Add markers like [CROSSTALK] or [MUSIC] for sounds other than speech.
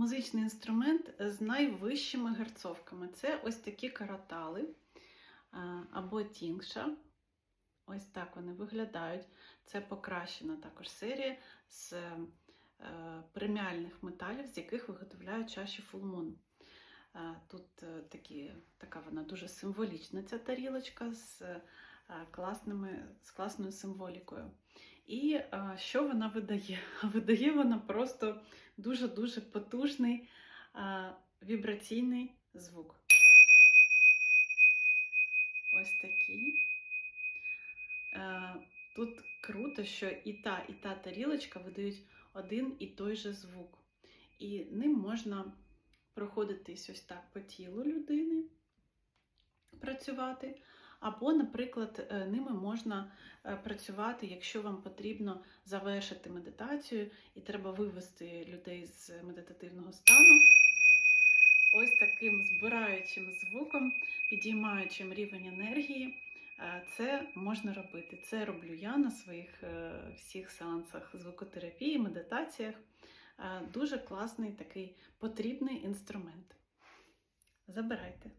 музичний інструмент з найвищими герцовками. Це ось такі каратали або тінгша. Ось так вони виглядають. Це покращена також серія з е, преміальних металів, з яких виготовляють чаші фулмун. Тут е, такі, така вона дуже символічна, ця тарілочка з, е, класними, з класною символікою. І е, що вона видає? [LAUGHS] Видає вона просто дуже-дуже потужний е, вібраційний звук. Ось такий. Е, Тут круто, що і та, і та тарілочка видають один і той же звук. І ним можна проходитись ось так по тілу людини, працювати. Або, наприклад, е, ними можна е, працювати, якщо вам потрібно завершити медитацію і треба вивести людей з медитативного стану. Ось таким збираючим звуком, підіймаючим рівень енергії. Е, Це можна робити. Це роблю я на своїх всіх сеансах звукотерапії, медитаціях. Дуже класний такий потрібний інструмент. Забирайте.